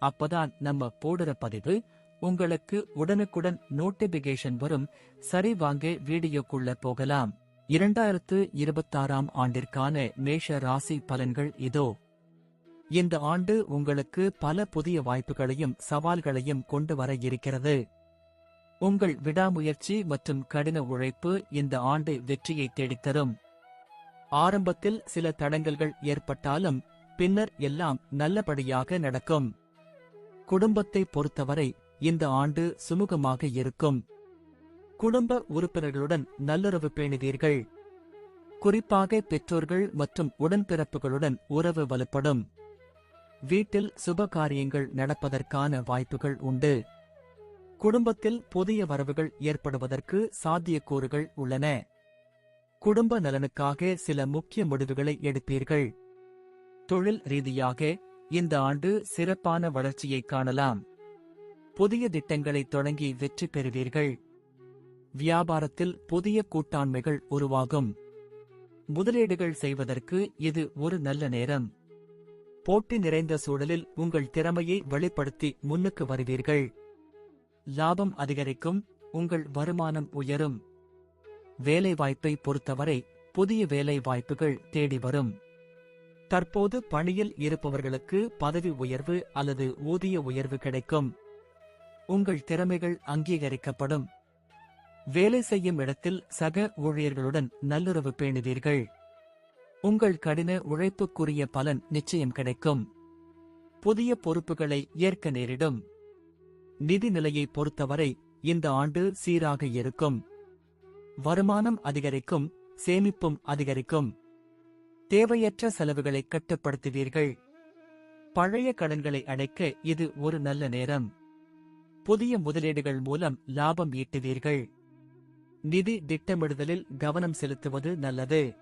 அப்பதான் நம்ம போடுற பதிவு உங்களுக்கு உடனுக்குடன் நோட்டிபிகேஷன் வரும். சரி வாங்க வீடியோக்குள்ள போகலாம். இரண்டாயிரத்து இருபத்தாறாம் ஆண்டிற்கான மேஷ ராசி பலன்கள் இதோ. இந்த ஆண்டு உங்களுக்கு பல புதிய வாய்ப்புகளையும் சவால்களையும் கொண்டு வர இருக்கிறது. உங்கள் விடாமுயற்சி மற்றும் கடின உழைப்பு இந்த ஆண்டு வெற்றியை தேடித்தரும். ஆரம்பத்தில் சில தடங்கல்கள் ஏற்பட்டாலும் பின்னர் எல்லாம் நல்லபடியாக நடக்கும். குடும்பத்தை பொறுத்தவரை இந்த ஆண்டு சுமூகமாக இருக்கும். குடும்ப உறுப்பினர்களுடன் நல்லுறவு பேணுவீர்கள். குறிப்பாக பெற்றோர்கள் மற்றும் உடன்பிறப்புகளுடன் உறவு வலுப்படும். வீட்டில் சுப காரியங்கள் நடப்பதற்கான வாய்ப்புகள் உண்டு. குடும்பத்தில் புதிய வரவுகள் ஏற்படுவதற்கு சாத்தியக்கூறுகள் உள்ளன. குடும்ப நலனுக்காக சில முக்கிய முடிவுகளை எடுப்பீர்கள். தொழில் ரீதியாக இந்த ஆண்டு சிறப்பான வளர்ச்சியை காணலாம். புதிய திட்டங்களை தொடங்கி வெற்றி பெறுவீர்கள். வியாபாரத்தில் புதிய கூட்டாண்மைகள் உருவாகும். முதலீடுகள் செய்வதற்கு இது ஒரு நல்ல நேரம். போட்டி நிறைந்த சூழலில் உங்கள் திறமையை வெளிப்படுத்தி முன்னுக்கு வருவீர்கள். லாபம் அதிகரிக்கும் உங்கள் வருமானம் உயரும். வேலைவாய்ப்பை பொறுத்தவரை புதிய வேலை வாய்ப்புகள் தேடி வரும். தற்போது பணியில் இருப்பவர்களுக்கு பதவி உயர்வு அல்லது ஊதிய உயர்வு கிடைக்கும். உங்கள் திறமைகள் அங்கீகரிக்கப்படும். வேலை செய்யும் இடத்தில் சக ஊழியர்களுடன் நல்லுறவு பேணுவீர்கள். உங்கள் கடின உழைப்புக்குரிய பலன் நிச்சயம் கிடைக்கும். புதிய பொறுப்புகளை ஏற்க நேரிடும். நிதி நிலையை பொறுத்தவரை இந்த ஆண்டு சீராக இருக்கும். வருமானம் அதிகரிக்கும் சேமிப்பும் அதிகரிக்கும். தேவையற்ற செலவுகளை கட்டுப்படுத்துவீர்கள். பழைய கடன்களை அடைக்க இது ஒரு நல்ல நேரம். புதிய முதலீடுகள் மூலம் லாபம் ஈட்டுவீர்கள். நிதி திட்டமிடுதலில் கவனம் செலுத்துவது நல்லது.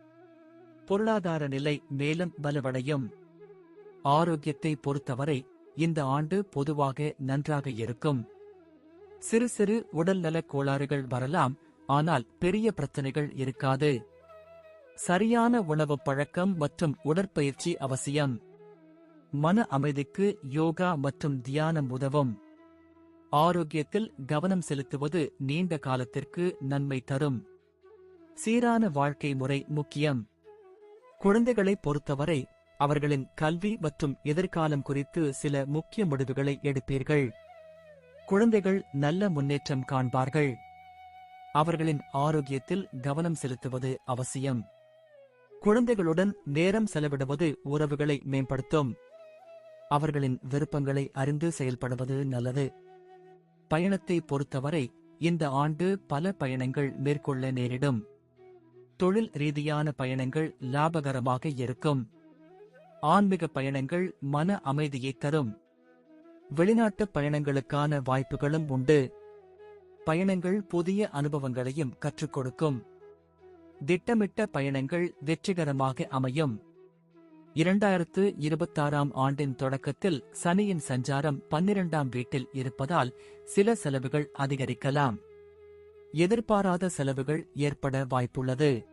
பொருளாதார நிலை மேலும் வலுவடையும். ஆரோக்கியத்தை பொறுத்தவரை இந்த ஆண்டு பொதுவாக நன்றாக இருக்கும். சிறு சிறு உடல்நலக் கோளாறுகள் வரலாம் ஆனால் பெரிய பிரச்சனைகள் இருக்காது. சரியான உணவு பழக்கம் மற்றும் உடற்பயிற்சி அவசியம். மன அமைதிக்கு யோகா மற்றும் தியானம் உதவும். ஆரோக்கியத்தில் கவனம் செலுத்துவது நீண்ட காலத்திற்கு நன்மை தரும். சீரான வாழ்க்கை முறை முக்கியம். குழந்தைகளை பொறுத்தவரை அவர்களின் கல்வி மற்றும் எதிர்காலம் குறித்து சில முக்கிய முடிவுகளை எடுப்பீர்கள். குழந்தைகள் நல்ல முன்னேற்றம் காண்பார்கள். அவர்களின் ஆரோக்கியத்தில் கவனம் செலுத்துவது அவசியம். குழந்தைகளுடன் நேரம் செலவிடுவது உறவுகளை மேம்படுத்தும். அவர்களின் விருப்பங்களை அறிந்து செயல்படுவது நல்லது. பயணத்தை பொறுத்தவரை இந்த ஆண்டு பல பயணங்கள் மேற்கொள்ள நேரிடும். தொழில் ரீதியான பயணங்கள் லாபகரமாக இருக்கும். ஆன்மீக பயணங்கள் மன அமைதியை தரும். வெளிநாட்டு பயணங்களுக்கான வாய்ப்புகளும் உண்டு. பயணங்கள் புதிய அனுபவங்களையும் கற்றுக் கொடுக்கும். திட்டமிட்ட பயணங்கள் வெற்றிகரமாக அமையும். இரண்டாயிரத்து இருபத்தாறாம் ஆண்டின் தொடக்கத்தில் சனியின் சஞ்சாரம் பன்னிரண்டாம் வீட்டில் இருப்பதால் சில செலவுகள் அதிகரிக்கலாம். எதிர்பாராத செலவுகள் ஏற்பட வாய்ப்புள்ளது.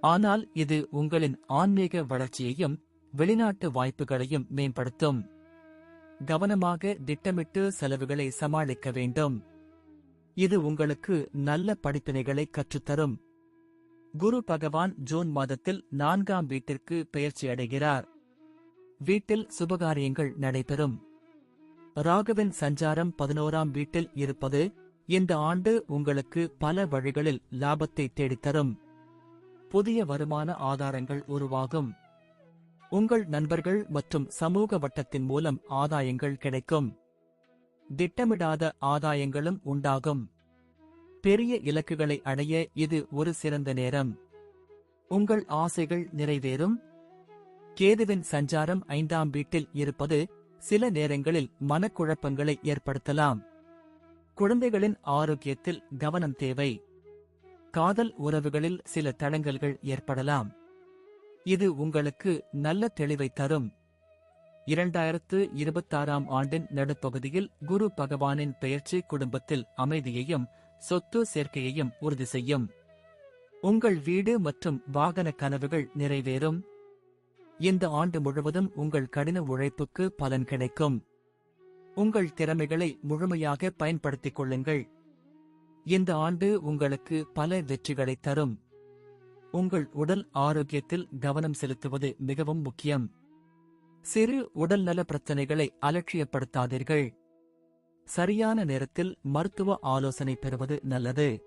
ஆனால் இது உங்களின் ஆன்மீக வளர்ச்சியையும் வெளிநாட்டு வாய்ப்புகளையும் மேம்படுத்தும். கவனமாக திட்டமிட்டு செலவுகளை சமாளிக்க வேண்டும். இது உங்களுக்கு நல்ல படிப்பினைகளை கற்றுத்தரும். குரு பகவான் ஜூன் மாதத்தில் நான்காம் வீட்டிற்கு பெயர்ச்சி அடைகிறார். வீட்டில் சுபகாரியங்கள் நடைபெறும். ராகவின் சஞ்சாரம் பதினோராம் வீட்டில் இருப்பது இந்த ஆண்டு உங்களுக்கு பல வழிகளில் லாபத்தை தேடித்தரும். புதிய வருமான ஆதாரங்கள் உருவாகும். உங்கள் நண்பர்கள் மற்றும் சமூக வட்டத்தின் மூலம் ஆதாயங்கள் கிடைக்கும். திட்டமிடாத ஆதாயங்களும் உண்டாகும். பெரிய இலக்குகளை அடைய இது ஒரு சிறந்த நேரம். உங்கள் ஆசைகள் நிறைவேறும். கேதுவின் சஞ்சாரம் ஐந்தாம் வீட்டில் இருப்பது சில நேரங்களில் மனக்குழப்பங்களை ஏற்படுத்தலாம். குழந்தைகளின் ஆரோக்கியத்தில் கவனம் தேவை. காதல் உறவுகளில் சில தடங்கல்கள் ஏற்படலாம். இது உங்களுக்கு நல்ல தெளிவை தரும். இரண்டாயிரத்து இருபத்தாறாம் ஆண்டின் நடுப்பகுதியில் குரு பகவானின் பெயர்ச்சி குடும்பத்தில் அமைதியையும் சொத்து சேர்க்கையையும் உறுதி செய்யும். உங்கள் வீடு மற்றும் வாகன கனவுகள் நிறைவேறும். இந்த ஆண்டு முழுவதும் உங்கள் கடின உழைப்புக்கு பலன் கிடைக்கும். உங்கள் திறமைகளை முழுமையாக பயன்படுத்திக் கொள்ளுங்கள். இந்த ஆண்டு உங்களுக்கு பல வெற்றிகளை தரும். உங்கள் உடல் ஆரோக்கியத்தில் கவனம் செலுத்துவது மிகவும் முக்கியம். சிறு உடல்நல பிரச்சனைகளை அலட்சியப்படுத்தாதீர்கள். சரியான நேரத்தில் மருத்துவ ஆலோசனை பெறுவது நல்லது.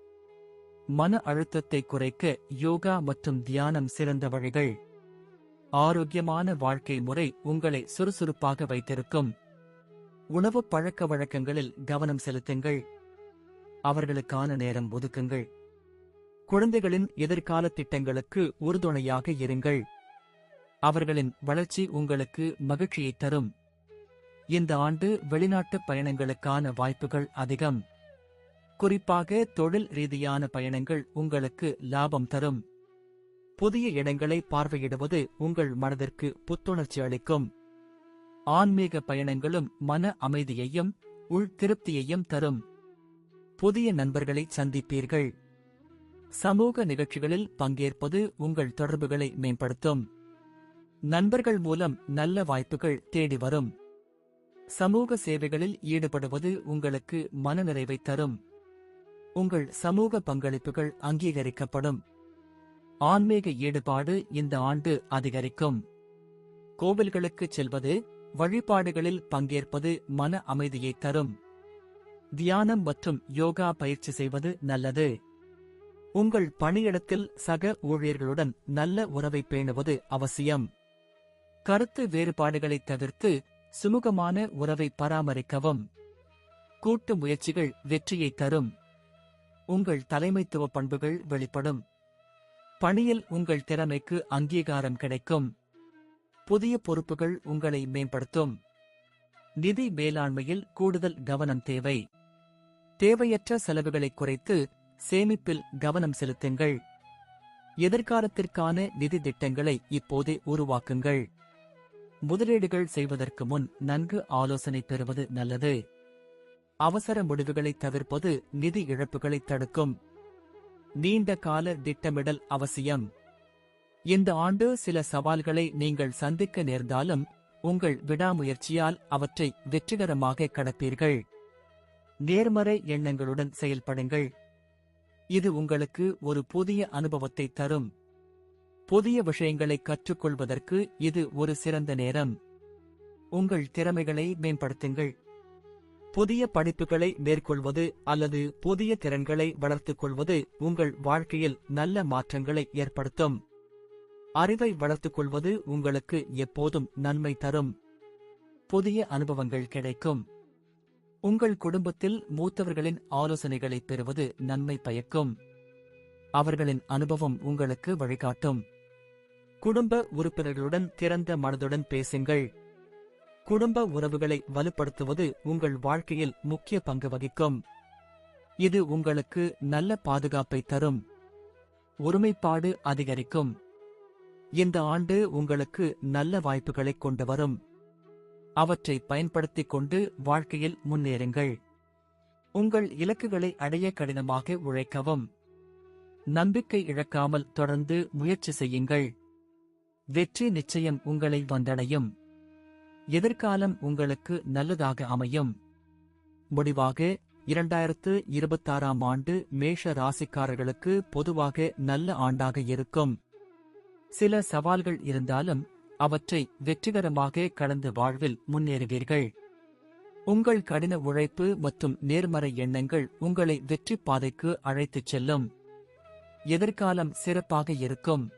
மன அழுத்தத்தை குறைக்க யோகா மற்றும் தியானம் சிறந்த வழிகள். ஆரோக்கியமான வாழ்க்கை முறை உங்களை சுறுசுறுப்பாக வைத்திருக்கும். உணவு பழக்க வழக்கங்களில் கவனம் செலுத்துங்கள். அவர்களுக்கான நேரம் ஒதுக்குங்கள். குழந்தைகளின் எதிர்கால திட்டங்களுக்கு உறுதுணையாக இருங்கள். அவர்களின் வளர்ச்சி உங்களுக்கு மகிழ்ச்சியை தரும். இந்த ஆண்டு வெளிநாட்டு பயணங்களுக்கான வாய்ப்புகள் அதிகம். குறிப்பாக தொழில் ரீதியான பயணங்கள் உங்களுக்கு லாபம் தரும். புதிய இடங்களை பார்வையிடுவது உங்கள் மனதிற்கு புத்துணர்ச்சி அளிக்கும். ஆன்மீக பயணங்களும் மன அமைதியையும் உள் திருப்தியையும் தரும். புதிய நண்பர்களை சந்திப்பீர்கள். சமூக நிகழ்ச்சிகளில் பங்கேற்பது உங்கள் தொடர்புகளை மேம்படுத்தும். நண்பர்கள் மூலம் நல்ல வாய்ப்புகள் தேடி வரும். சமூக சேவைகளில் ஈடுபடுவது உங்களுக்கு மனநிறைவை தரும். உங்கள் சமூக பங்களிப்புகள் அங்கீகரிக்கப்படும். ஆன்மீக ஈடுபாடு இந்த ஆண்டு அதிகரிக்கும். கோவில்களுக்குச் செல்வது வழிபாடுகளில் பங்கேற்பது மன அமைதியை தரும். தியானம் மற்றும் யோகா பயிற்சி செய்வது நல்லது. உங்கள் பணியிடத்தில் சக ஊழியர்களுடன் நல்ல உறவை பேணுவது அவசியம். கருத்து வேறுபாடுகளை தவிர்த்து சுமூகமான உறவை பராமரிக்கவும். கூட்டு முயற்சிகள் வெற்றியை தரும். உங்கள் தலைமைத்துவ பண்புகள் வெளிப்படும். பணியில் உங்கள் திறமைக்கு அங்கீகாரம் கிடைக்கும். புதிய பொறுப்புகள் உங்களை மேம்படுத்தும். நிதி மேலாண்மையில் கூடுதல் கவனம் தேவை. தேவையற்ற செலவுகளை குறைத்து சேமிப்பில் கவனம் செலுத்துங்கள். எதிர்காலத்திற்கான நிதி திட்டங்களை இப்போதே உருவாக்குங்கள். முதலீடுகள் செய்வதற்கு முன் நன்கு ஆலோசனை பெறுவது நல்லது. அவசர முடிவுகளை தவிர்ப்பது நிதி இழப்புகளை தடுக்கும். நீண்ட கால திட்டமிடல் அவசியம். இந்த ஆண்டு சில சவால்களை நீங்கள் சந்திக்க நேர்ந்தாலும் உங்கள் விடாமுயற்சியால் அவற்றை வெற்றிகரமாக கடப்பீர்கள். நேர்மறை எண்ணங்களுடன் செயல்படுங்கள். இது உங்களுக்கு ஒரு புதிய அனுபவத்தை தரும். புதிய விஷயங்களை கற்றுக்கொள்வதற்கு இது ஒரு சிறந்த நேரம். உங்கள் திறமைகளை மேம்படுத்துங்கள். புதிய படிப்புகளை மேற்கொள்வது அல்லது புதிய திறன்களை வளர்த்துக் கொள்வது உங்கள் வாழ்க்கையில் நல்ல மாற்றங்களை ஏற்படுத்தும். அறிவை வளர்த்துக் கொள்வது உங்களுக்கு எப்போதும் நன்மை தரும். புதிய அனுபவங்கள் கிடைக்கும். உங்கள் குடும்பத்தில் மூத்தவர்களின் ஆலோசனைகளை பெறுவது நன்மை பயக்கும். அவர்களின் அனுபவம் உங்களுக்கு வழிகாட்டும். குடும்ப உறுப்பினர்களுடன் திறந்த மனதுடன் பேசுங்கள். குடும்ப உறவுகளை வலுப்படுத்துவது உங்கள் வாழ்க்கையில் முக்கிய பங்கு வகிக்கும். இது உங்களுக்கு நல்ல பாதுகாப்பை தரும். ஒருமைப்பாடு அதிகரிக்கும். இந்த ஆண்டு உங்களுக்கு நல்ல வாய்ப்புகளை கொண்டு வரும். அவற்றை பயன்படுத்திக் கொண்டு வாழ்க்கையில் முன்னேறுங்கள். உங்கள் இலக்குகளை அடைய கடினமாக உழைக்கவும். நம்பிக்கை இழக்காமல் தொடர்ந்து முயற்சி செய்யுங்கள். வெற்றி நிச்சயம் உங்களை வந்தடையும். எதிர்காலம் உங்களுக்கு நல்லதாக அமையும். முடிவாக இரண்டாயிரத்து இருபத்தாறாம் ஆண்டு மேஷ ராசிக்காரர்களுக்கு பொதுவாக நல்ல ஆண்டாக இருக்கும். சில சவால்கள் இருந்தாலும் அவற்றை வெற்றிகரமாக கடந்து வாழ்வில் முன்னேறுவீர்கள். உங்கள் கடின உழைப்பு மற்றும் நேர்மறை எண்ணங்கள் உங்களை வெற்றி பாதைக்கு அழைத்துச் செல்லும். எதிர்காலம் சிறப்பாக இருக்கும்.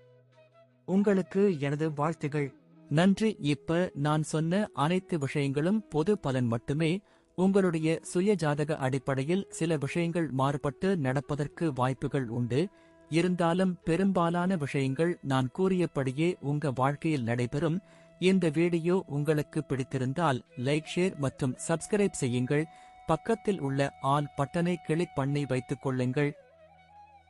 உங்களுக்கு எனது வாழ்த்துகள். நன்றி. இப்ப நான் சொன்ன அனைத்து விஷயங்களும் பொது பலன் மட்டுமே. உங்களுடைய சுய ஜாதக அடிப்படையில் சில விஷயங்கள் மாறுபட்டு நடப்பதற்கு வாய்ப்புகள் உண்டு. இருந்தாலும் பெரும்பாலான விஷயங்கள் நான் கூறியபடியே உங்க வாழ்க்கையில் நடைபெறும். இந்த வீடியோ உங்களுக்கு பிடித்திருந்தால் லைக் ஷேர் மற்றும் சப்ஸ்கிரைப் செய்யுங்கள். பக்கத்தில் உள்ள ஆல் பட்டனை கிளிக் பண்ணி வைத்துக் கொள்ளுங்கள்.